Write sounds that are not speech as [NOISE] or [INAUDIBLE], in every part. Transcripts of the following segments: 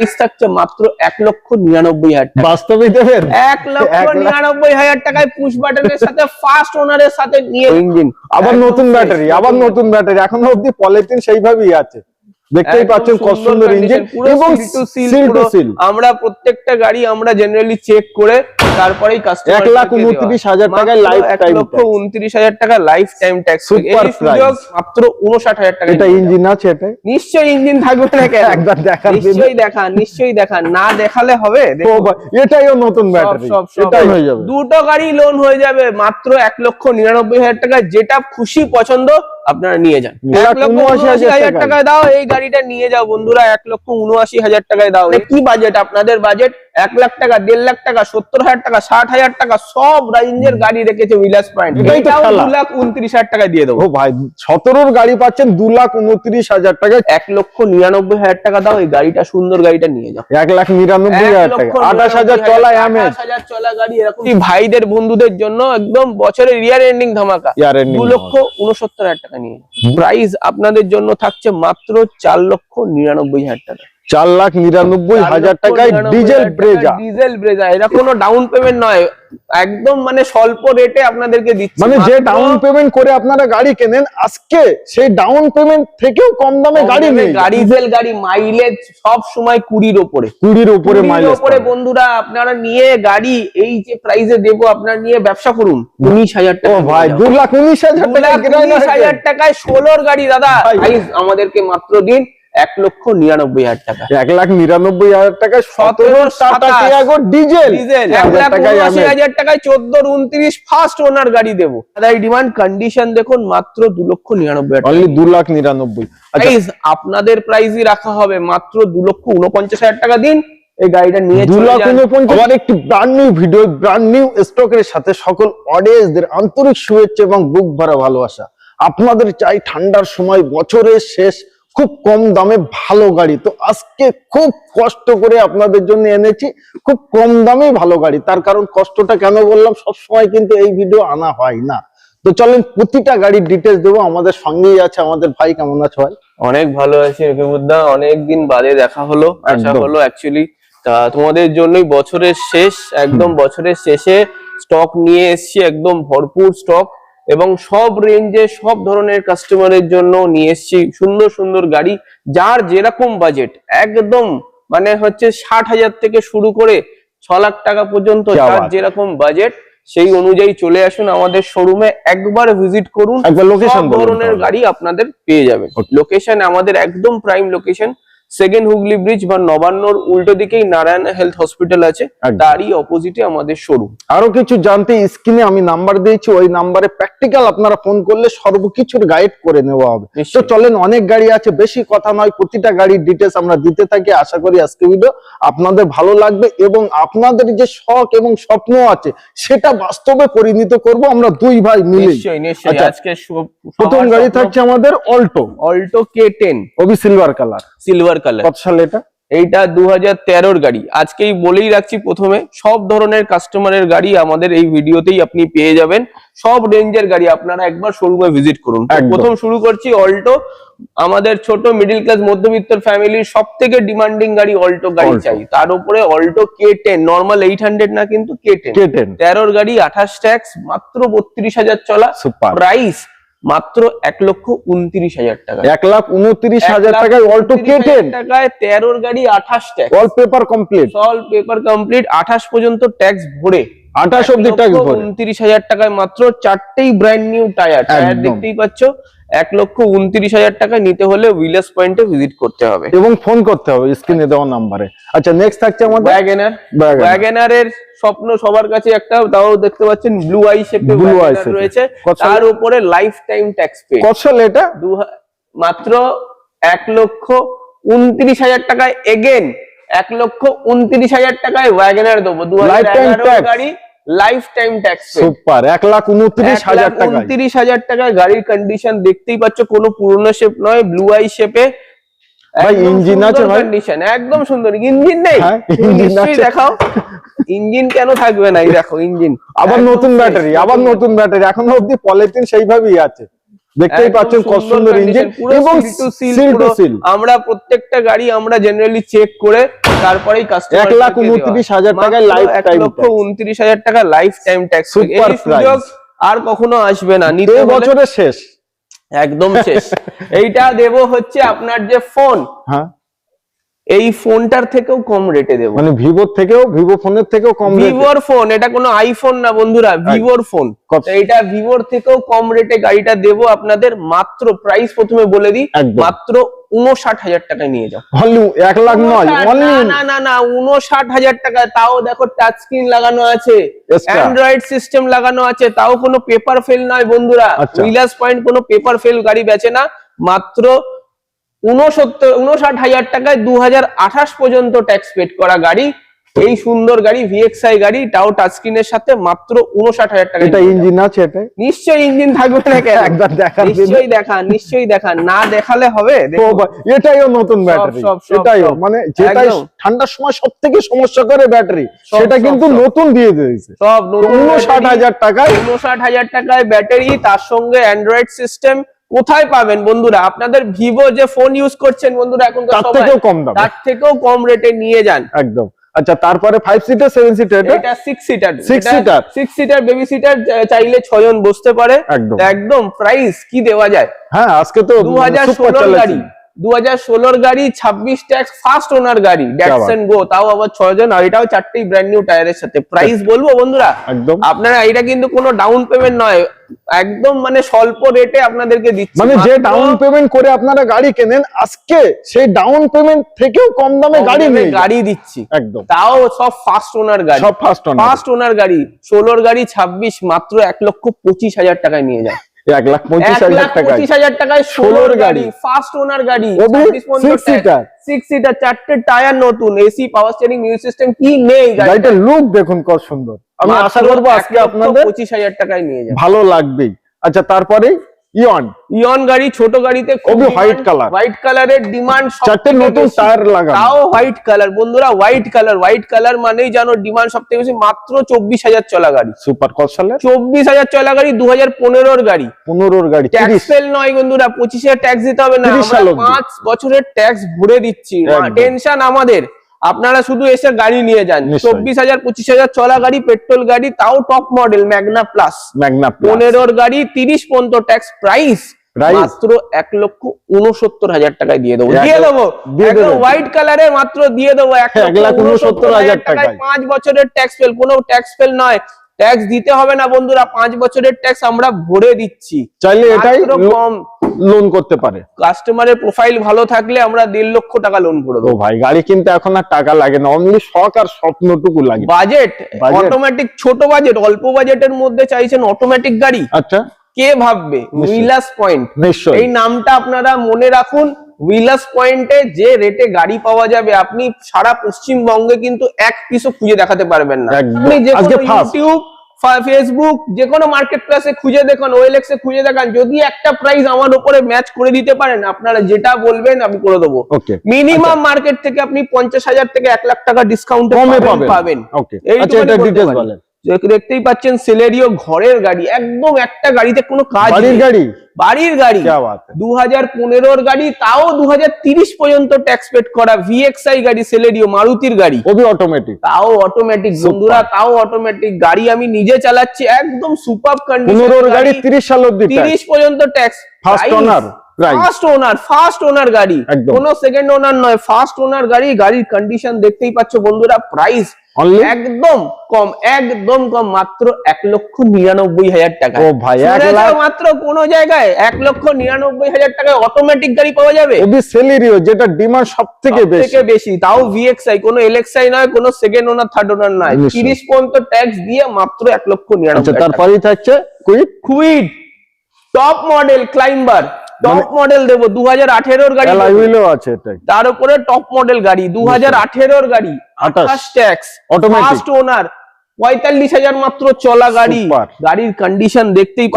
Price থাকছে মাত্র এক লক্ষ নিরানব্বই হাজার বাস্তবে দেবেন এক লক্ষ নিরানব্বই হাজার টাকায় পুশ বাটনের সাথে ফার্স্ট ওনারের সাথে নিয়ে ইঞ্জিন আবার নতুন ব্যাটারি আবার নতুন ব্যাটারি এখনও অব্দি পলিথিন সেইভাবেই আছে। দেখতেই পাচ্ছেন কত সুন্দর ইঞ্জিন এবং সিল টু সিল আমরা প্রত্যেকটা গাড়ি আমরা জেনারেলি চেক করে তারপরেই কাস্টমার এক লাখ উনত্রিশ হাজার টাকায় লাইফ এক টাইম লক্ষ উনত্রিশ হাজার টাকা life time tax Super price. মাত্র উনষাট হাজার টাকা এটা ইঞ্জিন আছে এটা নিশ্চয়ই ইঞ্জিন থাকবে না কেন? [LAUGHS] একবার দেখার নিশ্চয়ই দেখা নিশ্চয়ই দেখা। না দেখালে হবে? ও দেখুন। ভাই, এটাইও নতুন ব্যাটারি সব সব। এটাই হয়ে যাবে। দুটো গাড়ি লোন হয়ে যাবে মাত্র এক লক্ষ নিরানব্বই হাজার টাকা। যেটা খুশি পছন্দ আপনারা নিয়ে যান। এক লক্ষ উনআশি হাজার। টাকায়। দাও এই গাড়িটা নিয়ে যাও বন্ধুরা। এক লক্ষ উনআশি হাজার টাকায় দাও। কি বাজেট আপনাদের বাজেট এক লাখ টাকা দেড় লাখ টাকা সত্তর হাজার টাকা ষাট হাজার টাকা সব রেঞ্জের গাড়ি রেখেছে বিলাস পয়েন্ট। দু লাখ উনত্রিশ হাজার টাকা দিয়ে দেবো। ভাই সতেরোর গাড়ি পাচ্ছেন দু লাখ উনত্রিশ হাজার টাকা। এক লক্ষ নিরানব্বই হাজার টাকা দাও এই গাড়িটা সুন্দর গাড়িটা নিয়ে যাও। এক লাখ নিরানব্বই হাজার টাকা। আঠাশ হাজার চলা আঠাশ হাজার চলা গাড়ি এরকম ভাইদের বন্ধুদের জন্য একদম বছরের রিয়ার এন্ডিং ধামাকা? দু লক্ষ উনসত্তর হাজার টাকা নিয়ে প্রাইস আপনাদের জন্য থাকছে মাত্র চার লক্ষ নিরানব্বই হাজার টাকা। চার লাখ নিরানব্বই হাজার টাকায় ডিজেল ব্রেজা ডিজেল ব্রেজা এটা কোনো ডাউন পেমেন্ট নয়। একদম মানে স্বল্প রেটে আপনাদেরকে দিচ্ছে। মানে যে ডাউন পেমেন্ট করে আপনারা গাড়ি কেনেন আজকে সেই ডাউন পেমেন্ট থেকেও কম দামে গাড়ি নেই। গাড়ি ডিজেল গাড়ি মাইলেজ সব সময় কুড়ির ওপরে। কুড়ির উপরে মাইলেজ ওপরে বন্ধুরা আপনারা নিয়ে গাড়ি এই যে প্রাইসে দেবো আপনারা নিয়ে ব্যবসা করুন। উনিশ হাজার টাকা ভাই দু লাখ উনিশ হাজার টাকা উনিশ হাজার টাকায় ষোলোর গাড়ি দাদা। আমাদেরকে মাত্র দিন। এক লক্ষ নিরানব্বই হাজার টাকা। এক লাখ নিরানব্বই হাজার টাকা সতেরো। টিয়াগো ডিজেল এক হাজার লাখ টাকায় উনআশি হাজার টাকায় চোদ্দ উনত্রিশ ফার্স্ট ওনার গাড়ি দেবো। দাদা ডিমান্ড কন্ডিশন দেখুন মাত্র দু লক্ষ নিরানব্বই হাজার দু লাখ নিরানব্বই। আচ্ছা। আপনাদের প্রাইসই রাখা হবে মাত্র দু লক্ষ উনপঞ্চাশ হাজার টাকা দিন। এই গাড়িটা নিয়ে দু লাখ আবার একটি brand new video brand new স্টকের সাথে সকল অডিয়েন্সদের আন্তরিক শুভেচ্ছা এবং বুক ভরা ভালোবাসা। আপনাদের চাই ঠান্ডার সময় বছরের শেষ খুব কম দামে ভালো গাড়ি। তো আজকে খুব কষ্ট করে আপনাদের জন্য এনেছি খুব কম দামে ভালো গাড়ি। তার কারণ কষ্টটা কেন বললাম সব সময় কিন্তু এই ভিডিও আনা হয় না। তো চলেন প্রতিটা গাড়ির ডিটেলস দেবো আমাদের সঙ্গেই আছে আমাদের ভাই কেমন আছে ভাই? অনেক ভালো আছি রকিবুদ্দা অনেক দিন বাদে দেখা হলো একদম। হলো অ্যাকচুয়ালি তা তোমাদের জন্যই বছরের শেষ একদম বছরের শেষে স্টক নিয়ে এসেছি একদম ভরপুর স্টক এবং সব রেঞ্জে সব ধরনের কাস্টমারের জন্য নিয়ে এসছি। সুন্দর সুন্দর গাড়ি যার যেরকম বাজেট একদম মানে হচ্ছে ষাট হাজার থেকে শুরু করে ছ লাখ টাকা পর্যন্ত যার যেরকম বাজেট সেই অনুযায়ী চলে আসুন আমাদের শোরুমে একবার ভিজিট করুন একবার লোকেশন ধরনের গাড়ি আপনাদের পেয়ে যাবেন। লোকেশন আমাদের একদম prime location second Hooghly bridge বা নবান্নর উল্টো দিকেই নারায়ণ হেলথ হসপিটাল আছে তারই অপোজিটে আমাদের শোরুম আরও কিছু জানতে স্ক্রিনে আমি নাম্বার দিয়েছি ওই নাম্বারে প্র্যাকটিক্যাল আপনারা ফোন করলে সর্বকিছুর গাইড করে নেওয়া হবে। তো চলেন অনেক গাড়ি আছে বেশি কথা নয় প্রতিটা গাড়ির ডিটেলস আমরা দিতে থাকি। আশা করি আজকে ভিডিও আপনাদের ভালো লাগবে এবং আপনাদের যে শখ এবং স্বপ্ন আছে সেটা বাস্তবে পরিণত করব আমরা দুই ভাই মিলে আচ্ছা, আজকে প্রথম গাড়ি থাকছে আমাদের অল্টো অল্টো কে টেন ওবি সিলভার কালার সিলভার কালার কত সাল এটা? এইটা দু হাজার গাড়ি। আজকেই বলেই রাখছি প্রথমে সব ধরনের কাস্টমারের গাড়ি আমাদের এই ভিডিওতেই আপনি পেয়ে যাবেন। সব রেঞ্জের গাড়ি আপনারা একবার শোরুমে ভিজিট করুন। প্রথম শুরু করছি অল্টো আমাদের ছোট মিডিল ক্লাস মধ্যবিত্ত ফ্যামিলির সব থেকে ডিমান্ডিং গাড়ি অল্টো গাড়ি চাই। তার উপরে Alto K ten normal eight hundred না কিন্তু কে টেন তেরোর গাড়ি আঠাশ ট্যাক্স মাত্র বত্রিশ হাজার চলা। প্রাইস মাত্র এক লক্ষ উনত্রিশ হাজার টাকা। এক লাখ উনত্রিশ হাজার টাকায় অল্টো কে 29,000 টেন টাকায় তেরোর গাড়ি আঠাশ tax all paper complete all paper complete আঠাশ পর্যন্ত ট্যাক্স ভরে। আঠাশ অব্দি ট্যাক্স ভরে। উনত্রিশ হাজার টাকায় মাত্র চারটেই ব্র্যান্ড নিউ টায়ার টায়ার দেখতেই পাচ্ছ এক লক্ষ উনত্রিশ হাজার টাকা নিতে হলে উইলাস পয়েন্টে ভিজিট করতে হবে। এবং ফোন করতে হবে স্ক্রিনে দেওয়া নাম্বারে। আচ্ছা নেক্সট থাকছে আমাদের ওয়াগেনার। ওয়াগেনারের স্বপ্ন সবার কাছে একটা তাও দেখতে পাচ্ছেন ব্লু আই শেপে shape এ। রয়েছে। তার উপরে লাইফ টাইম ট্যাক্স পে কত সাল এটা? মাত্র এক লক্ষ উনত্রিশ হাজার টাকায় এগেন এক লক্ষ উনত্রিশ হাজার টাকায় ওয়াগনার দেবো। দু হাজার গাড়ি লাইফ টাইম ট্যাক্স সুপার এক লাখ উনত্রিশ হাজার টাকায়। উনত্রিশ হাজার টাকায় গাড়ির কন্ডিশন দেখতেই পাচ্ছ কোনো পুরনো শেপ নয় ব্লু আই শেপে ভাই, engine আছে ভাই? কন্ডিশন একদম সুন্দর। ইঞ্জিন নেই। তুমি engine নিশ্চয়ই আছে। দেখাও। ইঞ্জিন কেন থাকবে না? এই দেখো ইঞ্জিন আবার নতুন ব্যাটারি আবার নতুন। ব্যাটারি এখনও অব্দি পলিথিন সেইভাবেই আছে। দেখতেই পাচ্ছেন কত সুন্দর ইঞ্জিন এবং সিল টু সিল আমরা প্রত্যেকটা গাড়ি আমরা জেনারেলি চেক করে তারপরেই কাস্টমার এক লাখ উনত্রিশ হাজার টাকায় লাইফ টাইম 1 লক্ষ tax। উনত্রিশ হাজার টাকা লাইফ টাইম ট্যাক্স এই সুযোগ আর কখনো আসবে না। নিতে বছরের শেষ। একদম শেষ। [LAUGHS] এইটা দেব হচ্ছে আপনার যে ফোন হ্যাঁ। এই ফোনটার থেকেও কম রেটে দেবো। মানে ভিভোর থেকেও ভিভো ফোনের থেকেও কম ভিভোর ফোন এটা কোনো আইফোন না বন্ধুরা ভিভোর ফোন? এইটা ভিভোর থেকেও কম রেটে গাড়িটা দেবো আপনাদের মাত্র প্রাইস প্রথমে বলে দিই মাত্র উনষাট হাজার টাকায় নিয়ে যাও। অনলি এক লাখ নয় না না না উনষাট হাজার টাকা তাও দেখো টাচ স্ক্রিন লাগানো আছে অ্যান্ড্রয়েড সিস্টেম লাগানো আছে তাও কোনো পেপার ফেল নয় বন্ধুরা। আচ্ছা। পয়েন্ট কোনো পেপার ফেল গাড়ি বেচে না মাত্র উনসত্তর উনষাট হাজার টাকায় দু পর্যন্ত ট্যাক্স পেড করা গাড়ি। এই সুন্দর গাড়ি ভিএক্সআই গাড়ি তাও টাচ স্ক্রিনের সাথে মাত্র উনষাট হাজার টাকা এটা ইঞ্জিন আছে এটা নিশ্চয়ই ইঞ্জিন থাকবে না কেন? [LAUGHS] একবার দেখার নিশ্চয়ই দেখান নিশ্চয়ই দেখান। না দেখালে হবে? দেখুন। এটাইও নতুন ব্যাটারি। এটাইও মানে যেটাই। ঠান্ডার সময় সব থেকে সমস্যা করে ব্যাটারি সেটা কিন্তু নতুন দিয়ে দিয়েছে। সব নতুন উনষাট হাজার টাকায় উনষাট হাজার টাকায় ব্যাটারি তার সঙ্গে অ্যান্ড্রয়েড সিস্টেম কোথায় পাবেন বন্ধুরা? আপনাদের ভিভো যে ফোন ইউজ করছেন বন্ধুরা এখন তার থেকেও কম দাম। তার থেকেও কম রেটে নিয়ে যান। একদম। আচ্ছা তারপরে 5 সিটার 7 সিটার এটা 6 seater 6 seater 6 seater baby seater চাইলে 6 জন বসতে পারে। একদম। একদম প্রাইস কি দেওয়া যায়? হ্যাঁ আজকে তো দু হাজার super ষোলোর চালাচ্ছি। গাড়ি দু হাজার ষোলোর গাড়ি ছাব্বিশ ট্যাক্স ফার্স্ট ওনার গাড়ি গো তাও আবার আর এটাও চারটেই ব্র্যান্ড নিউ টায়ারের সাথে। প্রাইস বলব বন্ধুরা? একদম। আপনারা এটা কিন্তু কোনো ডাউন পেমেন্ট নয়। একদম মানে স্বল্প রেটে আপনাদেরকে দিচ্ছি। মানে যে ডাউন পেমেন্ট করে আপনারা গাড়ি কেনেন আজকে সেই ডাউন পেমেন্ট থেকেও কম দামে গাড়ি নিয়ে গাড়ি দিচ্ছি। একদম। তাও সব ফার্স্ট ওনার গাড়ি। সব ফার্স্ট অন ফার্স্ট ওনার গাড়ি ষোলোর গাড়ি ছাব্বিশ মাত্র এক লক্ষ পঁচিশ হাজার টাকায় নিয়ে যায় এক লাখ পঁচিশ হাজার টাকা টাকায় পঁচিশ হাজার টাকায় ষোলোর গাড়ি। ফার্স্ট ওনার গাড়ি ও সিটার সিক্স সিটার চারটে টায়ার নতুন AC power steering music system কি নেই গাড়িটা? লুক দেখুন কত সুন্দর। আমি আশা করব আজকে আপনাদের পঁচিশ হাজার টাকায় নিয়ে যাবে। ভালো লাগবেই। আচ্ছা তারপরে ইয়ন ইয়ন গাড়ি ছোট গাড়িতে ওবি white color। হোয়াইট কালারের ডিমান্ড চারটে নতুন টায়ার লাগানো। তাও হোয়াইট কালার বন্ধুরা হোয়াইট কালার হোয়াইট কালার মানেই জানো ডিমান্ড সব থেকে বেশি। মাত্র চব্বিশ হাজার চলা গাড়ি। সুপার কত সালে চব্বিশ হাজার চলা গাড়ি দু হাজার পনেরোর গাড়ি। পনেরোর গাড়ি ট্যাক্স ফেল নয় বন্ধুরা পঁচিশের ট্যাক্স দিতে হবে না। সাল পাঁচ বছরের ট্যাক্স ভরে দিচ্ছি। টেনশন আমাদের। আপনারা শুধু এসে গাড়ি নিয়ে যান। চব্বিশ হাজার পঁচিশ হাজার চলা গাড়ি পেট্রোল গাড়ি তাও top model Magna plus Magna পনেরোর গাড়ি তিরিশ পর্যন্ত ট্যাক্স প্রাইস মাত্র এক লক্ষ উনসত্তর হাজার টাকায় দিয়ে দেবো। দিয়ে দেবো। হোয়াইট কালারে মাত্র দিয়ে দেবো। এক লক্ষ উনসত্তর হাজার টাকায়। পাঁচ বছরের ট্যাক্স ফেল কোনো ট্যাক্স ফেল নয়। ট্যাক্স দিতে হবে না বন্ধুরা পাঁচ বছরের ট্যাক্স আমরা ভরে দিচ্ছি। চাইলে এটাই কম। লোন করতে পারে। কাস্টমারের প্রোফাইল ভালো থাকলে আমরা দেড় লক্ষ টাকা লোন করে দেবো। ভাই গাড়ি কিন্তু এখন আর টাকা লাগে না। অনলি শখ আর স্বপ্নটুকু লাগে। বাজেট অটোমেটিক ছোট বাজেট অল্প বাজেটের মধ্যে চাইছেন অটোমেটিক গাড়ি। আচ্ছা। কে ভাববে? উইলাস পয়েন্ট এই নামটা আপনারা মনে রাখুন উইলাস পয়েন্টে যে রেটে গাড়ি পাওয়া যাবে আপনি সারা পশ্চিমবঙ্গে কিন্তু এক পিসও খুঁজে দেখাতে পারবেন না। আপনি যে। ইউটিউব ফেসবুক যে কোনো মার্কেট প্লেসে খুঁজে দেখুন ওয়েলেক্সে খুঁজে দেখান। যদি একটা প্রাইস আমার উপরে ম্যাচ করে দিতে পারেন আপনারা যেটা বলবেন আমি করে দেবো। মিনিমাম মার্কেট থেকে আপনি পঞ্চাশ হাজার থেকে এক লাখ টাকা ডিসকাউন্ট পাবেন এইটুকুনি আচ্ছা ডিটেলস বলেন। দেখতেই পাচ্ছেন সেলেরিও ঘরের গাড়ি একদম একটা গাড়িতে কোনো কাজ বাড়ির গাড়ি? বাড়ির গাড়ি। দু হাজার পনেরোর গাড়ি তাও দু পর্যন্ত ট্যাক্স পেড করা ভিএক্সআই গাড়ি সেলেরিও মারুতির গাড়ি। ওবি অটোমেটিক তাও অটোমেটিক বন্ধুরা তাও অটোমেটিক গাড়ি আমি নিজে চালাচ্ছি একদম সুপার কন্ডিশন পনেরোর গাড়ি। তিরিশ সাল অব্দি তিরিশ পর্যন্ত tax first owner first owner first owner গাড়ি। কোনো সেকেন্ড ওনার নয় ফার্স্ট ওনার গাড়ি গাড়ির কন্ডিশন দেখতেই পাচ্ছ বন্ধুরা প্রাইস একদম কম একদম কম মাত্র এক লক্ষ নিরানব্বই হাজার টাকা। ও ভাই, মাত্র কোন জায়গায় এক লক্ষ নিরানব্বই হাজার টাকায় অটোমেটিক গাড়ি পাওয়া যাবে? সেলেরিও যেটা ডিমান্ড সব থেকে বেশি। বেশি তাও ভিএক্সআই কোনো এলএক্সআই নয় কোনো সেকেন্ড ওনার থার্ড ওনার নয়। তিরিশ পর্যন্ত ট্যাক্স দিয়ে মাত্র এক লক্ষ আচ্ছা নিরানব্বই টাকা। তারপরেই থাকছে quick Kwid top model Climber top মানে- মডেল দেবো দু হাজার আঠেরোর গাড়ি। আছে তার উপরে টপ মডেল গাড়ি দু হাজার আঠেরোর গাড়ি আঠাশ। ট্যাক্স ফার্স্ট ওনার পঁয়তাল্লিশ হাজার মাত্র চলা গাড়ি। গাড়ির কন্ডিশন দেখতেই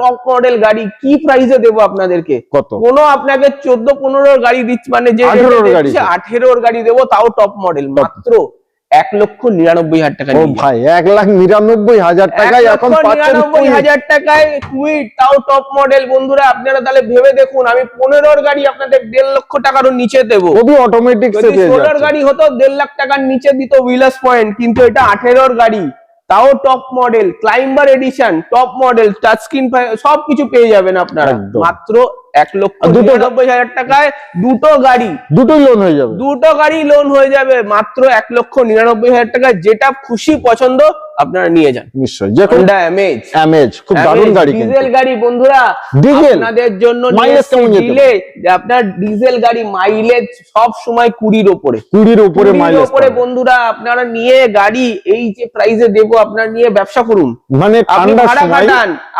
টপ মডেল গাড়ি কি প্রাইসে দেবো আপনাদেরকে? কত? কোনো আপনাকে চোদ্দ পনেরোর গাড়ি দিচ্ছে মানে যে গাড়ি। আঠেরোর গাড়ি দেবো তাও টপ মডেল মাত্র এক লক্ষ নিরানব্বই হাজার টাকা। ভাই এক লাখ নিরানব্বই হাজার টাকায় এখন নিরানব্বই হাজার টাকায় কুইট তাও টপ মডেল বন্ধুরা আপনারা তাহলে ভেবে দেখুন আমি পনেরোর গাড়ি আপনাদের দেড় লক্ষ টাকারও নিচে দেবো। অটোমেটিক ষোলোর গাড়ি হতো দেড় লাখ টাকার নিচে দিত হুইলাস পয়েন্ট কিন্তু এটা আঠেরোর গাড়ি। তাও top model Climber edition top model touch screen সবকিছু পেয়ে যাবেন আপনারা। মাত্র এক লক্ষ হাজার টাকায় দুটো গাড়ি। দুটোই লোন হয়ে যাবে। দুটো গাড়ি লোন হয়ে যাবে মাত্র এক লক্ষ নিরানব্বই হাজার টাকায়। যেটা খুশি পছন্দ আপনারা নিয়ে যান। নিশ্চয়ই। যে কোনো হন্ডা অ্যামেজ অ্যামেজ খুব দারুণ গাড়ি ডিজেল গাড়ি বন্ধুরা। ডিজেল? আপনাদের জন্য Mileage কেমন দিলে আপনার ডিজেল গাড়ি মাইলেজ সব সময় কুড়ির উপরে মাইলেজ ওপরে বন্ধুরা আপনারা নিয়ে গাড়ি এই যে প্রাইসে দেবো আপনারা নিয়ে ব্যবসা করুন। মানে ঠান্ডার সময়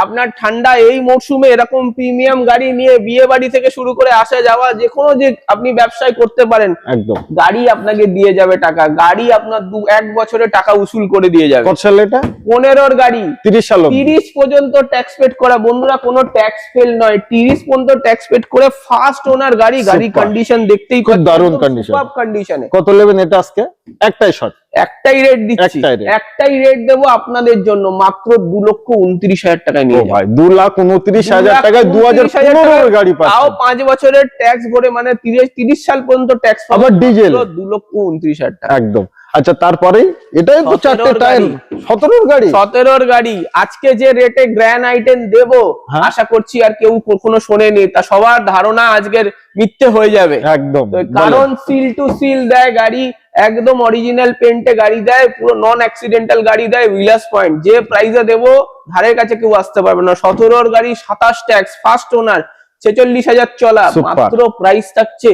আপনার ঠান্ডা এই মরশুমে এরকম প্রিমিয়াম গাড়ি নিয়ে বিয়ে বাড়ি থেকে শুরু করে আসা যাওয়া যে কোনো যে আপনি ব্যবসায় করতে পারেন একদম। গাড়ি আপনাকে দিয়ে যাবে টাকা। গাড়ি আপনার দু এক বছরে টাকা উসুল করে দিয়ে যাবে। কত সাল এটা? পনেরোর গাড়ি। তিরিশ সাল তিরিশ পর্যন্ত ট্যাক্স পেড করা। বন্ধুরা কোনো ট্যাক্স ফেল নয়। তিরিশ পর্যন্ত ট্যাক্স পেড করে ফার্স্ট ওনার গাড়ি গাড়ি কন্ডিশন দেখতেই খুব দারুণ condition। কন্ডিশনে কত নেবেন এটা আজকে? একটাই শট একটাই রেট দিচ্ছি। একটাই রেট দেবো আপনাদের জন্য। মাত্র দু লক্ষ উনত্রিশ হাজার টাকা নিয়ে ভাই দু লাখ উনত্রিশ হাজার টাকায় দু হাজার 29,000 গাড়ি তাও পাঁচ বছরের ট্যাক্স ভরে মানে তিরিশ তিরিশ সাল পর্যন্ত ট্যাক্স আবার ডিজেল দু লক্ষ উনত্রিশ হাজার টাকা। একদম। আচ্ছা তারপরে? এটাই তো চারটে টায়ার গাড়ি। সতেরোর গাড়ি? সতেরোর গাড়ি। আজকে যে রেটে গ্র্যান্ড আইটেম দেবো। আশা করছি আর কেউ কখনো শোনেনি। তা সবার ধারণা আজকের মিথ্যে হয়ে যাবে। একদম। কারণ সিল টু সিল দেয় গাড়ি একদম অরিজিনাল পেন্টে গাড়ি দেয় পুরো নন অ্যাক্সিডেন্টাল গাড়ি দেয় উইলাস পয়েন্ট যে প্রাইসে দেবো ধারের কাছে কেউ আসতে পারবে না। সতেরোর গাড়ি সাতাশ ট্যাক্স ফার্স্ট ওনার ছেচল্লিশ হাজার চলা. মাত্র প্রাইস থাকছে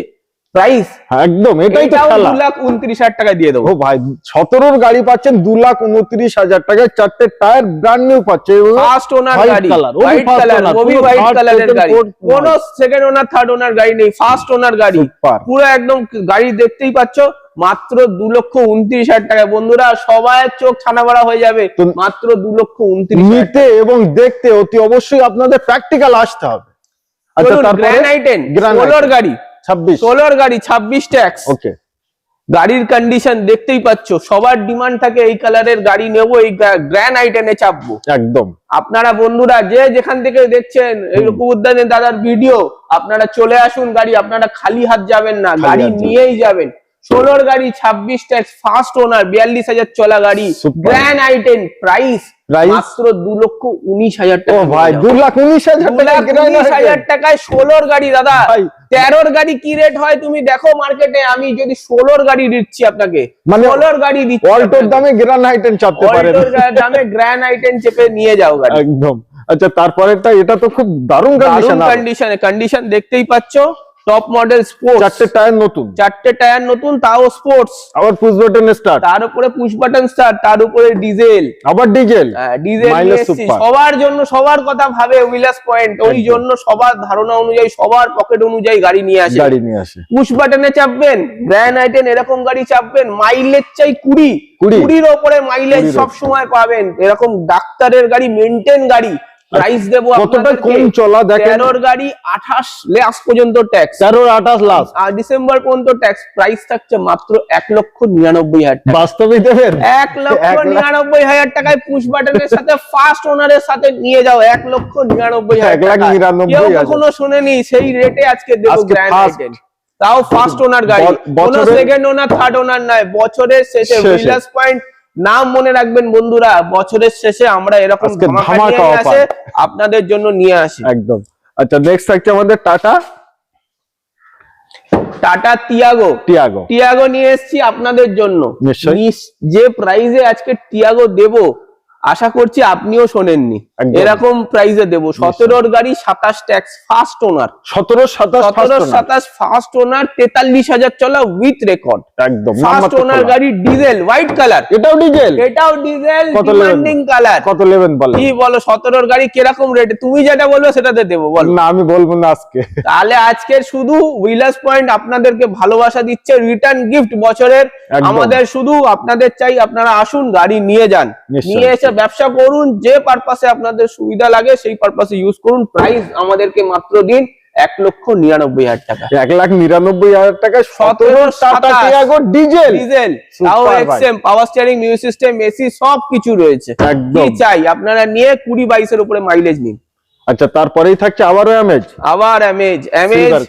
প্রাইস হ্যাঁ, একদম এটাই তো খেলা। দু লাখ উনত্রিশ হাজার টাকা দিয়ে দেবো। ও ভাই সতেরোর গাড়ি পাচ্ছেন দু লাখ উনত্রিশ হাজার টাকায় চারটে টায়ার ব্র্যান্ড নিউ পাচ্ছে। ফার্স্ট ওনার গাড়ি হোয়াইট কালার ওবি হোয়াইট কালারের গাড়ি। কোন সেকেন্ড ওনার থার্ড ওনার গাড়ি নেই ফার্স্ট ওনার গাড়ি। পুরো একদম গাড়ি দেখতেই পাচ্ছ মাত্র দু লক্ষ উনত্রিশ হাজার টাকা বন্ধুরা সবাই চোখ ছানা বড়া হয়ে যাবে মাত্র দু লক্ষ উনত্রিশ নিতে এবং দেখতে অতি অবশ্যই আপনাদের প্র্যাকটিক্যাল আসতে হবে। আচ্ছা তারপরে Item। গাড়ি। ছাব্বিশ। ষোলোর গাড়ি ছাব্বিশ ট্যাক্স ওকে গাড়ির কন্ডিশন দেখতেই পাচ্ছ সবার ডিমান্ড থাকে এই কালারের গাড়ি নেব এই গ্র্যান্ড আইটেনে চাপবো। একদম। আপনারা বন্ধুরা যে যেখান থেকে দেখছেন এই রূপউদ্যানের দাদার ভিডিও আপনারা চলে আসুন গাড়ি আপনারা খালি হাত যাবেন না গাড়ি নিয়েই যাবেন। ষোলোর গাড়ি ছাব্বিশ ট্যাক্স ফার্স্ট ওনার বিয়াল্লিশ হাজার চলা গাড়ি গ্র্যান্ড আইটেন প্রাইস? মাত্র দু লক্ষ উনিশ হাজার টাকা। ভাই দু লাখ উনিশ হাজার। টাকায় ষোলোর গাড়ি দাদা। তেরোর গাড়ি কি রেট হয় তুমি দেখো মার্কেটে আমি যদি ষোলোর গাড়ি দিচ্ছি আপনাকে মানে ষোলোর গাড়ি দিচ্ছি অল্টোর দামে গ্র্যান্ড আইটেম চাপতে গা- দামে গ্র্যান্ড আইটেন চেপে নিয়ে যাও গাড়ি। একদম। আচ্ছা তারপরেরটা এটা তো খুব দারুণ দারুণ কন্ডিশন কন্ডিশন দেখতেই পাচ্ছ। টপ মডেল স্পোর্টস চারটে টায়ার নতুন। চারটে টায়ার নতুন তাও স্পোর্টস আবার পুশ বাটন স্টার্ট তার উপরে পুশ বাটন স্টার্ট তার উপরে ডিজেল আবার ডিজেল ডিজেল সবার জন্য সবার কথা ভাবে উইলাস পয়েন্ট ওই জন্য সবার ধারণা অনুযায়ী সবার পকেট অনুযায়ী গাড়ি নিয়ে আসে। গাড়ি নিয়ে আসে। পুশ বাটনে চাপবেন গ্র্যান্ড আইটেন এরকম গাড়ি চাপবেন মাইলেজ চাই কুড়ি। কুড়ি। কুড়ির ওপরে মাইলেজ সব সময় পাবেন। এরকম ডাক্তারের গাড়ি মেনটেন গাড়ি। প্রাইস দেবো কতটা কম চলা দেখেন। তেরোর গাড়ি আঠাশ লাখ পর্যন্ত ট্যাক্স তেরো আঠাশ লাখ আর ডিসেম্বর পর্যন্ত ট্যাক্স প্রাইস থাকছে মাত্র এক লক্ষ নিরানব্বই হাজার টাকা। বাস্তবে দেবেন? এক লক্ষ এক লাখ- নিরানব্বই হাজার টাকায় পুশ বাটনের সাথে ফার্স্ট ওনারের সাথে নিয়ে যাও এক লক্ষ নিরানব্বই হাজার লাখ। কখনো শোনেনি সেই রেটে আজকে দেবো গ্র্যান্ড first। তাও ফার্স্ট ওনার গাড়ি। কোনো সেকেন্ড ওনার থার্ড ওনার নয় বছরের শেষে শেষে। বিলাস পয়েন্ট নাম মনে রাখবেন বন্ধুরা বছরের শেষে আমরা এরকম আসে আপনাদের জন্য নিয়ে আসি। একদম। আচ্ছা নেক্সট থাকছে আমাদের Tata. Tata Tiago Tiago Tiago নিয়ে এসেছি আপনাদের জন্য। যে প্রাইজে আজকে টিয়াগো দেব আশা করছি আপনিও শোনেননি। এরকম প্রাইজে দেব। সতেরোর গাড়ি সাতাশ ট্যাক্স ফার্স্ট ওনার সতেরো সতেরো সাতাশ ফার্স্ট ওনার তেতাল্লিশ হাজার চলা উইথ রেকর্ড একদম ফার্স্ট ওনার। গাড়ি ডিজেল হোয়াইট কালার এটাও ডিজেল এটাও ডিজেল? ডিমান্ডিং কালার কত নেবেন বলেন কি বলো সতেরোর গাড়ি কীরকম রেট তুমি যেটা বলবে সেটাতে দেবো বল। না আমি বলব না আজকে। তাহলে আজকের শুধু উইলাস পয়েন্ট আপনাদেরকে ভালোবাসা দিচ্ছে রিটার্ন গিফট বছরের। আমাদের শুধু আপনাদের চাই আপনারা আসুন গাড়ি নিয়ে যান। নিয়ে এসে ব্যবসা করুন যে পারপাসে আপনাদের সুবিধা লাগে সেই পারপাসে ইউজ করুন। প্রাইস আমাদেরকে মাত্র দিন এক লক্ষ নিরানব্বই হাজার টাকা। এক লাখ নিরানব্বই হাজার টাকা সতেরো সতেরো টাটা সাতাশ। Tiago diesel. ডিজেল তাও XM power steering music system AC সব কিছু রয়েছে। একদম। চাই? আপনারা নিয়ে কুড়ি বাইশের উপরে মাইলেজ নিন। আচ্ছা তারপরেই থাকছে আবারও অ্যামেজ আবার অ্যামেজ অ্যামেজ সিলভার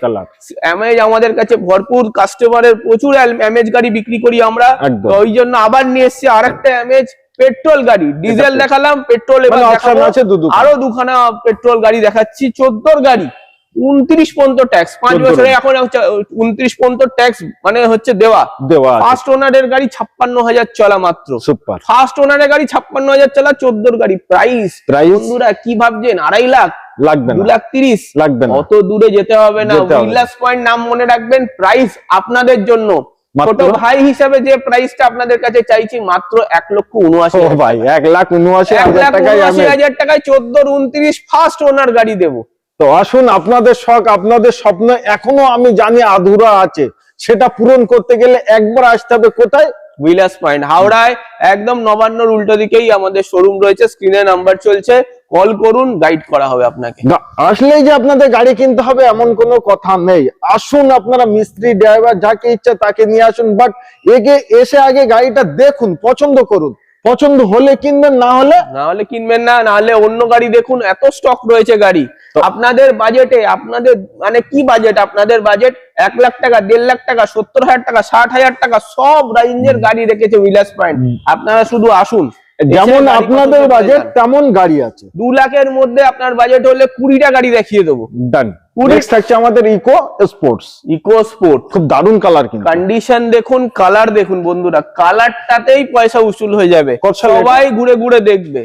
অ্যামেজ আমাদের কাছে ভরপুর কাস্টমারের প্রচুর অ্যামেজ গাড়ি বিক্রি করি আমরা। ওই জন্য আবার নিয়ে এসেছি আরেকটা অ্যামেজ পেট্রোল গাড়ি ডিজেল দেখালাম পেট্রোল মানে। আছে আরও দুখানা পেট্রোল গাড়ি দেখাচ্ছি চোদ্দোর গাড়ি উনত্রিশ পর্যন্ত ট্যাক্স পাঁচ বছরে এখন উনত্রিশ পর্যন্ত ট্যাক্স মানে হচ্ছে দেওয়া। দেওয়া ফার্স্ট ওনারের গাড়ি ছাপ্পান্ন হাজার চলা মাত্র। সুপার ফার্স্ট ওনারের গাড়ি ছাপ্পান্ন হাজার চলা চোদ্দোর গাড়ি। প্রাইস প্রাইস বন্ধুরা কি ভাবছেন? আড়াই লাখ? লাগবে দু না লাখ তিরিশ? লাগবে অত দূরে যেতে হবে না। উইলাস পয়েন্ট নাম মনে রাখবেন। প্রাইস আপনাদের জন্য? ছোট ভাই হিসাবে যে প্রাইসটা আপনাদের কাছে চাইছি মাত্র এক লক্ষ উনআশি ভাই এক লাখ উনআশি হাজার টাকায় চোদ্দোর উনত্রিশ ফার্স্ট ওনার গাড়ি দেবো। তো আসুন আপনাদের শখ আপনাদের স্বপ্ন এখনও আমি জানি আধুরা আছে। সেটা পূরণ করতে গেলে একবার আসতে হবে কোথায়? বিলাস পয়েন্ট হাওড়ায়। একদম নবান্নর উল্টো দিকেই আমাদের শোরুম রয়েছে স্ক্রিনে নাম্বার চলছে। কল করুন গাইড করা হবে আপনাকে। আসলেই যে আপনাদের গাড়ি কিনতে হবে এমন কোনো কথা নেই। আসুন আপনারা মিস্ত্রি ড্রাইভার যাকে ইচ্ছা তাকে নিয়ে আসুন বাট এগে এসে আগে গাড়িটা দেখুন পছন্দ করুন। পছন্দ হলে কিনবেন না হলে না হলে কিনবেন না না হলে অন্য গাড়ি দেখুন এত স্টক রয়েছে গাড়ি। আপনাদের বাজেটে আপনাদের মানে কি বাজেট আপনাদের বাজেট এক লাখ টাকা দেড় লাখ টাকা সত্তর হাজার টাকা ষাট হাজার টাকা সব রেঞ্জের গাড়ি রেখেছে বিলাস পয়েন্ট আপনারা শুধু আসুন। যেমন আপনাদের বাজেট তেমন গাড়ি আছে। দু লাখের মধ্যে আপনার বাজেট হলে কুড়িটা গাড়ি দেখিয়ে দেবো। ডান নেক্সট থাকছে আমাদের ইকো স্পোর্টস ইকো স্পোর্ট খুব দারুণ কালার কিন্তু। কন্ডিশন দেখুন কালার দেখুন বন্ধুরা। কালারটাতেই পয়সা উসুল হয়ে যাবে। সবাই ঘুরে ঘুরে দেখবে।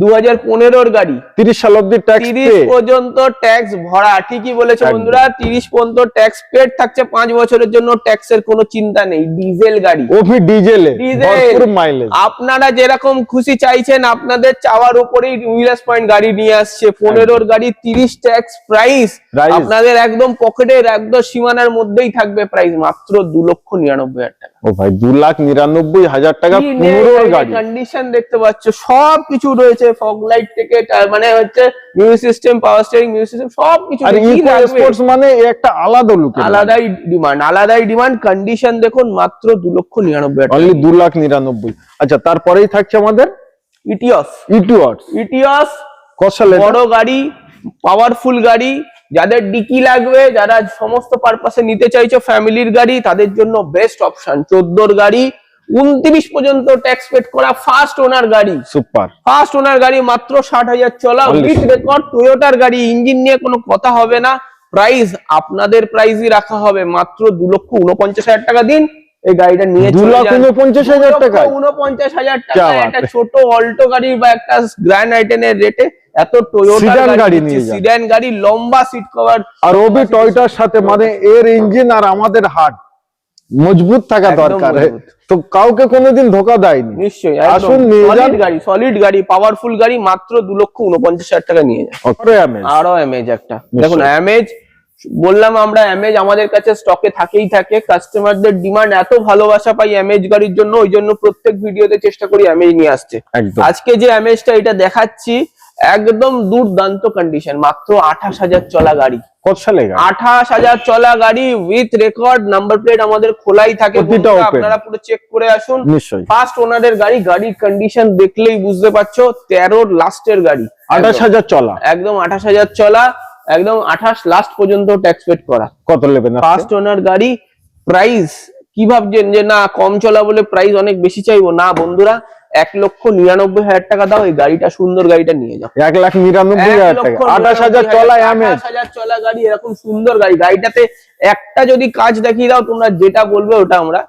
দু হাজার পনেরোর গাড়ি। তিরিশ সাল অব্দি তিরিশ পর্যন্ত ট্যাক্স ভরা। ঠিকই বলেছে বন্ধুরা তিরিশ পর্যন্ত ট্যাক্স পেড থাকছে পাঁচ বছরের জন্য ট্যাক্সের কোনো চিন্তা নেই। ডিজেল গাড়ি। ওভি ডিজেলে ডিজেল। আপনারা যেরকম খুশি চাইছেন আপনাদের চাওয়ার উপরেই উইলাস পয়েন্ট গাড়ি নিয়ে আসছে। পনেরোর গাড়ি তিরিশ ট্যাক্স প্রাইস আপনাদের একদম পকেটের একদম সীমানার মধ্যেই থাকবে প্রাইস মাত্র দু লক্ষ নিরানব্বই হাজার টাকা। ও ভাই দু লাখ নিরানব্বই হাজার টাকা পনেরোর গাড়ি। কন্ডিশন দেখতে পাচ্ছ? সব কিছু রয়েছে। ফগ লাইট থেকে মানে হচ্ছে music system power steering music system সব কিছু আর স্পোর্টস মানে একটা আলাদা লুক আলাদাই ডিমান্ড আলাদাই ডিমান্ড কন্ডিশন দেখুন মাত্র দু লক্ষ নিরানব্বই হাজার অনলি দু লাখ নিরানব্বই। আচ্টা তারপরেই থাকছে আমাদের ইটিওস ইটিওস কত সালে বড় গাড়ি পাওয়ারফুল গাড়ি যাদের ডিকি লাগবে যারা সমস্ত পারপাসে নিতে চাইছো ফ্যামিলির গাড়ি তাদের জন্য বেস্ট অপশন চোদ্দোর গাড়ি উনত্রিশ পর্যন্ত ট্যাক্স পেড করা ফার্স্ট ওনার গাড়ি। সুপার ফার্স্ট ওনার গাড়ি মাত্র ষাট হাজার চলা। উইথ রেকর্ড টয়োটার গাড়ি ইঞ্জিন নিয়ে কোনো কথা হবে না। প্রাইস আপনাদের প্রাইসই রাখা হবে মাত্র দু লক্ষ উনপঞ্চাশ হাজার টাকা দিন। এই গাড়িটা নিয়ে দু লাখ উনপঞ্চাশ হাজার টাকায় উনপঞ্চাশ হাজার টাকা একটা ছোট অল্টো গাড়ি বা একটা গ্র্যান্ড আইটেনের রেটে এত টয়োটার গাড়ি নিয়ে। সিডান গাড়ি লম্বা সিট কভার আর ওবি টয়টার সাথে মানে এর ইঞ্জিন আর আমাদের হার্ট মজবুত থাকা দরকার। তো কাউকে কোনোদিন ধোকা দেয়নি। নিশ্চয়ই আসুন সলিড গাড়ি সলিড গাড়ি পাওয়ারফুল গাড়ি মাত্র দু লক্ষ উনপঞ্চাশ হাজার টাকা নিয়ে আমেজ আরও অ্যামেজ একটা। দেখুন অ্যামেজ বললাম আমরা অ্যামেজ আমাদের কাছে স্টকে থাকেই থাকে। কাস্টমারদের ডিমান্ড এত ভালোবাসা পাই অ্যামেজ গাড়ির জন্য ওই জন্য প্রত্যেক ভিডিওতে চেষ্টা করি অ্যামেজ নিয়ে আসতে। আজকে যে অ্যামেজটা এটা দেখাচ্ছি একদম দুর্দান্ত কন্ডিশন মাত্র আঠাশ হাজার চলা গাড়ি। কত সালে আঠাশ হাজার চলা গাড়ি উইথ রেকর্ড নাম্বার প্লেট আমাদের খোলাই থাকে। আপনারা পুরো চেক করে আসুন। ফার্স্ট ওনারের গাড়ি গাড়ির কন্ডিশন দেখলেই বুঝতে পারছ তেরোর লাস্টের গাড়ি। আঠাশ হাজার চলা। একদম। আঠাশ হাজার চলা একদম আঠাশ লাস্ট পর্যন্ত ট্যাক্স পেড করা। কত নেবেন ফার্স্ট ওনার গাড়ি প্রাইস কি ভাবছেন যে না কম চলা বলে প্রাইস অনেক বেশি চাইব? না বন্ধুরা এক লক্ষ নিরানব্বই হাজার টাকা দাও এই গাড়িটা সুন্দর গাড়িটা নিয়ে যাও। এক লাখ নিরানব্বই হাজার টাকা। আঠাশ হাজার চলা আঠাশ হাজার চলা গাড়ি এরকম সুন্দর গাড়ি। গাড়িটাতে একটা যদি কাজ দেখিয়ে দাও তোমরা যেটা বলবে ওটা আমরা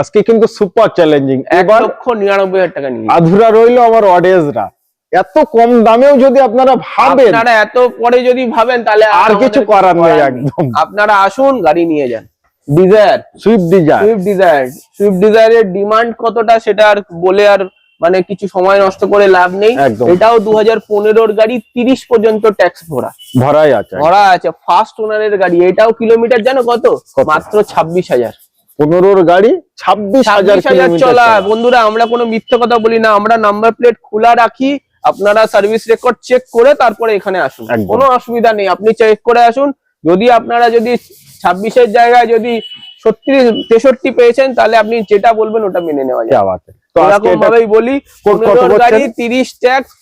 আজকে কিন্তু সুপার চ্যালেঞ্জিং এক লক্ষ নিরানব্বই হাজার টাকা নিয়ে। আধুরা রইল আমার অডিয়েন্সরা এত কম দামেও যদি আপনারা ভাবেন আপনারা এত পরে যদি ভাবেন তাহলে আর কিছু করার নেই একদম। আপনারা আসুন গাড়ি নিয়ে যান। Dzire Swift Dzire Swift Dzire Swift ডিজায়ারের demand কতটা সেটা আর বলে আর মানে কিছু সময় নষ্ট করে লাভ নেই। এটাও দু হাজার পনেরোর গাড়ি তিরিশ পর্যন্ত ট্যাক্স ভরা। ভরাই আছে। ভরা আছে ফার্স্ট ওনারের গাড়ি। এটাও কিলোমিটার জানো কত? মাত্র ছাব্বিশ হাজার। পনেরোর গাড়ি ছাব্বিশ হাজার চলা। বন্ধুরা আমরা কোনো মিথ্যে কথা বলি না। আমরা নাম্বার প্লেট খোলা রাখি। আপনারা সার্ভিস রেকর্ড চেক করে তারপরে এখানে আসুন। কোনো অসুবিধা নেই। আপনি চেক করে আসুন। যদি আপনারা যদি ছাব্বিশের জায়গায় যদি সত্যি তেষট্টি পেয়েছেন তাহলে আপনি যেটা বলবেন ওটা মেনে নেওয়া যায়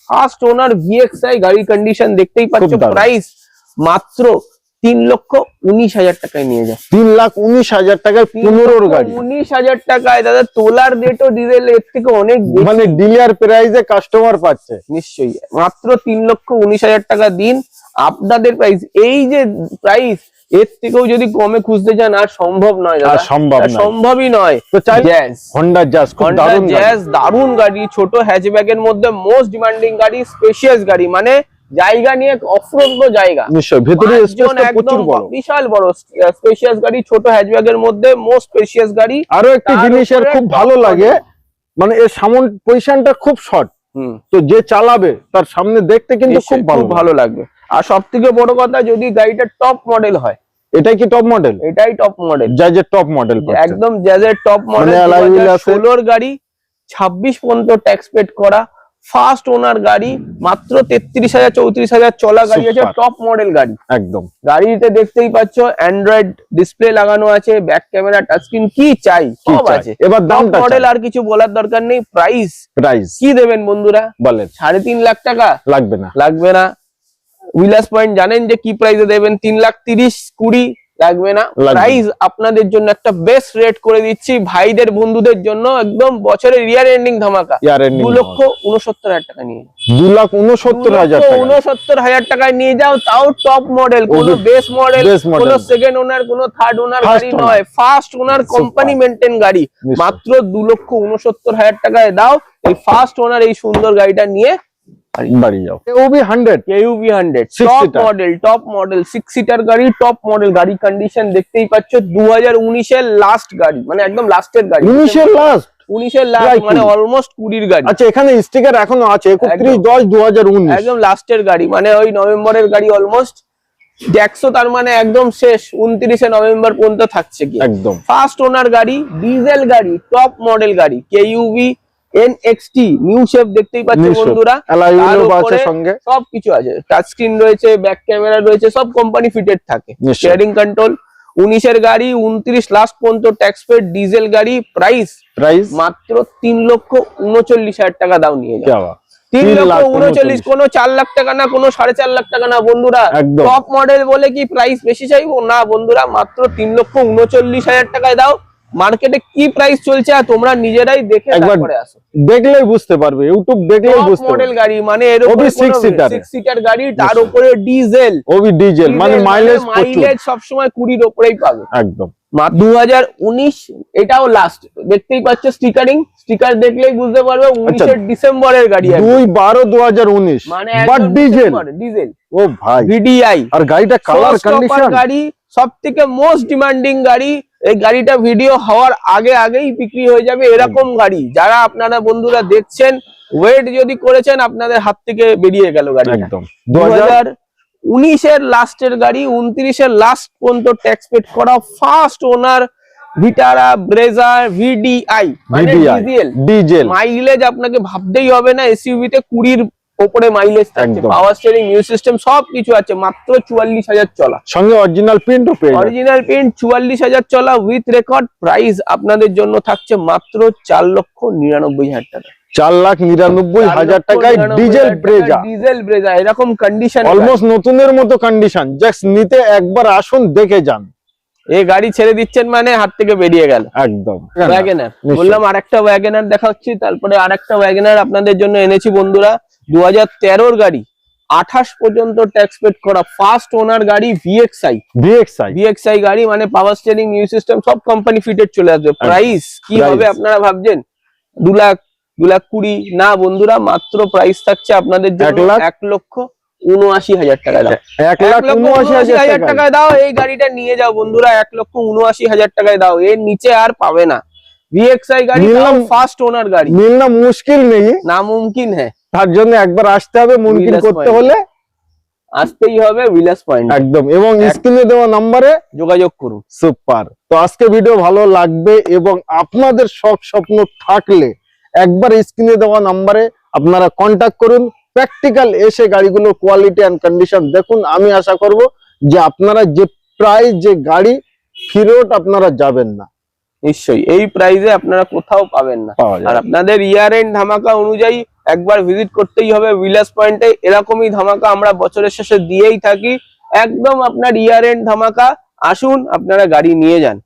ফার্স্ট ওনার কন্ডিশন উনিশ হাজার টাকায় দাদা তোলার ডিজেল এর থেকে কাস্টমার পাচ্ছে। নিশ্চয়ই মাত্র তিন লক্ষ উনিশ হাজার টাকা দিন। আপনাদের প্রাইস এই যে প্রাইস এর থেকেও যদি কমে খুঁজতে যান আর সম্ভব নয় আর সম্ভব সম্ভবই নয়। তো চাই হন্ডা গাড়ি। জ্যাজ দারুণ গাড়ি ছোট হ্যাচব্যাগের মধ্যে মোস্ট ডিমান্ডিং গাড়ি স্পেশিয়াস গাড়ি মানে জায়গা নিয়ে অফরোড জায়গা। নিশ্চয় ভেতরে প্রচুর একদম বড়। বিশাল বড় স্পেশিয়াস গাড়ি ছোট হ্যাচব্যাগের মধ্যে মোস্ট স্পেশিয়াস গাড়ি। আরও একটি জিনিসের খুব ভালো লাগে মানে এর সামন পজিশনটা খুব শর্ট তো যে চালাবে তার সামনে দেখতে কিন্তু খুব ভালো লাগবে। আর সব থেকে বড় কথা যদি গাড়িটা টপ মডেল হয় এটাই কি টপ মডেল এটাই টপ মডেল জাজের টপ মডেল একদম জ্যাজের টপ মডেল ষোলোর গাড়ি ছাব্বিশ পর্যন্ত ট্যাক্স পেড করা ফার্স্ট ওনার গাড়ি মাত্র তেত্রিশ হাজার চৌত্রিশ হাজার চলা গাড়ি আছে টপ মডেল গাড়ি। একদম। গাড়িতে দেখতেই পাচ্ছ অ্যান্ড্রয়েড ডিসপ্লে লাগানো আছে ব্যাক ক্যামেরা টাচস্ক্রিন কি চাই? সব? আছে। এবার দামটা মডেল আর কিছু বলার দরকার নেই প্রাইস প্রাইস কি দেবেন বন্ধুরা? বলেন। সাড়ে তিন লাখ টাকা? লাগবে না। লাগবে না। উইলাস পয়েন্ট জানেন যে কি প্রাইসে দেবেন? তিন লাখ তিরিশ কুড়ি। লাগবে না। প্রাইস আপনাদের জন্য একটা বেস্ট রেট করে দিচ্ছি। ভাইদের বন্ধুদের জন্য একদম বছরের রিয়ার এন্ডিং ধামাকা। দু লক্ষ উনসত্তর হাজার টাকা নিয়ে। দু লাখ উনসত্তর হাজার উনসত্তর হাজার টাকায় নিয়ে যাও। তাও টপ মডেল কোনো ওদের বেস মডেল কোনো সেকেন্ড ওনার কোনো থার্ড ওনার গাড়ি নয়। ফার্স্ট ওনার কোম্পানি মেনটেন গাড়ি। মাত্র দু লক্ষ উনসত্তর হাজার টাকায় দাও। এই ফার্স্ট ওনার এই সুন্দর গাড়িটা নিয়ে বাড়ি যাও। Hundred KUV hundred Six top model top model six seater গাড়ি টপ মডেল গাড়ি কন্ডিশন দেখতেই পাচ্ছ দু হাজার উনিশের লাস্ট গাড়ি মানে একদম লাস্টের গাড়ি। উনিশের লাস্ট উনিশের লাস্ট মানে অলমোস্ট কুড়ির গাড়ি। আচ্ছা এখানে স্টিকার এখনও আছে একত্রিশ দশ দু হাজার উনিশ। একদম লাস্টের গাড়ি মানে ওই নভেম্বরের গাড়ি অলমোস্ট তার মানে একদম শেষ উনত্রিশে নভেম্বর পর্যন্ত থাকছে কি একদম। ফার্স্ট ওনার গাড়ি ডিজেল গাড়ি টপ মডেল গাড়ি কেইউভি এনএক্সটি নিউ শেপ দেখতেই পাচ্ছ New shape। বন্ধুরা। সঙ্গে। আছে। টাচ স্ক্রিন রয়েছে ব্যাক ক্যামেরা রয়েছে সব কোম্পানি ফিটেড থাকে। স্টিয়ারিং কন্ট্রোল উনিশের গাড়ি উনত্রিশ লাস্ট পর্যন্ত ট্যাক্স পেড ডিজেল গাড়ি প্রাইস প্রাইস মাত্র তিন লক্ষ উনচল্লিশ হাজার টাকা দাও নিয়ে যাও क्या তিন তিন লক্ষ উনচল্লিশ কোনো চার লাখ টাকা না কোনো সাড়ে চার লাখ টাকা না বন্ধুরা। টপ মডেল বলে কি প্রাইস বেশি চাইব? না বন্ধুরা মাত্র তিন লক্ষ উনচল্লিশ হাজার টাকায় দাও। মার্কেটে কি প্রাইস চলছে আর তোমরা নিজেরাই দেখে তারপরে আসো। দেখলেই বুঝতে পারবে ইউটিউব দেখলেই বুঝতে মডেল গাড়ি মানে এর উপরে six seater এ। সিটার গাড়ি তার উপরে ডিজেল ওবি ডিজেল মানে মাইলেজ মাইলেজ সবসময় কুড়ির ওপরেই পাবে। একদম। দু হাজার উনিশ এটাও লাস্ট দেখতেই পাচ্ছ স্টিকারিং স্টিকার দেখলেই বুঝতে পারবে উনিশের ডিসেম্বরের গাড়ি একদম। দুই বারো দু হাজার উনিশ মানে বাট ডিজেল ডিজেল ও ভাই। ভিডিআই আর গাড়িটা কালার কন্ডিশন গাড়ি সব থেকে মোস্ট ডিমান্ডিং গাড়ি এই গাড়িটা ভিডিও হওয়ার আগে আগেই বিক্রি হয়ে যাবে এরকম গাড়ি। যারা আপনারা বন্ধুরা দেখছেন ওয়েট যদি করেছেন আপনাদের হাত থেকে বেরিয়ে গেল গাড়ি একদম। দু উনিশের লাস্টের গাড়ি উনত্রিশের লাস্ট পর্যন্ত ট্যাক্স পেড করা first owner Vitara Brezza VDI diesel mileage আপনাকে ভাবতেই হবে না এসইউভি তে কুড়ির ওপরে মাইলেজ থাকছে। পাওয়ার স্টিয়ারিং নিউ সিস্টেম সবকিছু আছে মাত্র চুয়াল্লিশ হাজার চলা। সঙ্গে অরিজিনাল প্রিন্টও পেয়ে অরিজিনাল প্রিন্ট চুয়াল্লিশ হাজার চলা উইথ রেকর্ড প্রাইস আপনাদের জন্য থাকছে মাত্র চার লক্ষ নিরানব্বই হাজার টাকা। চার লাখ নিরানব্বই হাজার টাকায় ডিজেল ব্রেজা ডিজেল ব্রেজা এরকম কন্ডিশন অলমোস্ট নতুনের মতো কন্ডিশন জাস্ট নিতে একবার আসুন দেখে যান। এই গাড়ি ছেড়ে দিচ্ছেন মানে হাত থেকে বেরিয়ে গেল। একদম। ওয়াগেনার বললাম আরেকটা ওয়াগেনার দেখাচ্ছি তারপরে আরেকটা ওয়াগেনার আপনাদের জন্য এনেছি বন্ধুরা। দু হাজার তেরোর গাড়ি আঠাশ পর্যন্ত ট্যাক্স পেড করা ফার্স্ট ওনার গাড়ি ভিএক্সআই ভিএক্সআই ভিএক্সআই গাড়ি মানে পাওয়ার স্টিয়ারিং নিউ সিস্টেম সব কোম্পানি ফিটেড চলে আসবে। প্রাইস কি হবে আপনারা ভাবছেন? দু লাখ দু লাখ কুড়ি। না বন্ধুরা মাত্র প্রাইস থাকছে আপনাদের জন্য এক লক্ষ উনআশি হাজার টাকা দাও। এক উনআশি হাজার টাকায় দাও এই গাড়িটা নিয়ে যাও বন্ধুরা এক লক্ষ উনআশি হাজার টাকায় দাও। এর নিচে আর পাবে না। ভিএক্সআই গাড়ি ফার্স্ট ওনার গাড়ি। মিলনা মুশকিল নেই। নামুমকিন হ্যাঁ। তার জন্য একবার আসতে হবে Willis করতে হলে। আসতেই হবে বিলাস পয়েন্ট একদম এবং স্ক্রিনে দেওয়া নম্বরে যোগাযোগ করুন। সুপার। তো আজকে ভিডিও ভালো লাগবে এবং আপনাদের শখ স্বপ্ন থাকলে একবার স্ক্রিনে দেওয়া নাম্বারে আপনারা কন্টাক্ট করুন। প্র্যাকটিক্যাল এসে গাড়িগুলো কোয়ালিটি অ্যান্ড কন্ডিশন দেখুন। আমি আশা করব যে আপনারা যে প্রাইস যে গাড়ি ফেরত আপনারা যাবেন না। নিশ্চয়ই এই প্রাইসে আপনারা কোথাও পাবেন না। আর আপনাদের ইয়ার এন্ড ধামাকা অনুযায়ী একবার ভিজিট করতেই হবে ভিলাস পয়েন্টে এরকমই ধামাকা আমরা বছরের শেষে দিয়েই থাকি। একদম আপনার ইয়ার এন্ড ধামাকা। আসুন, আপনারা গাড়ি নিয়ে যান।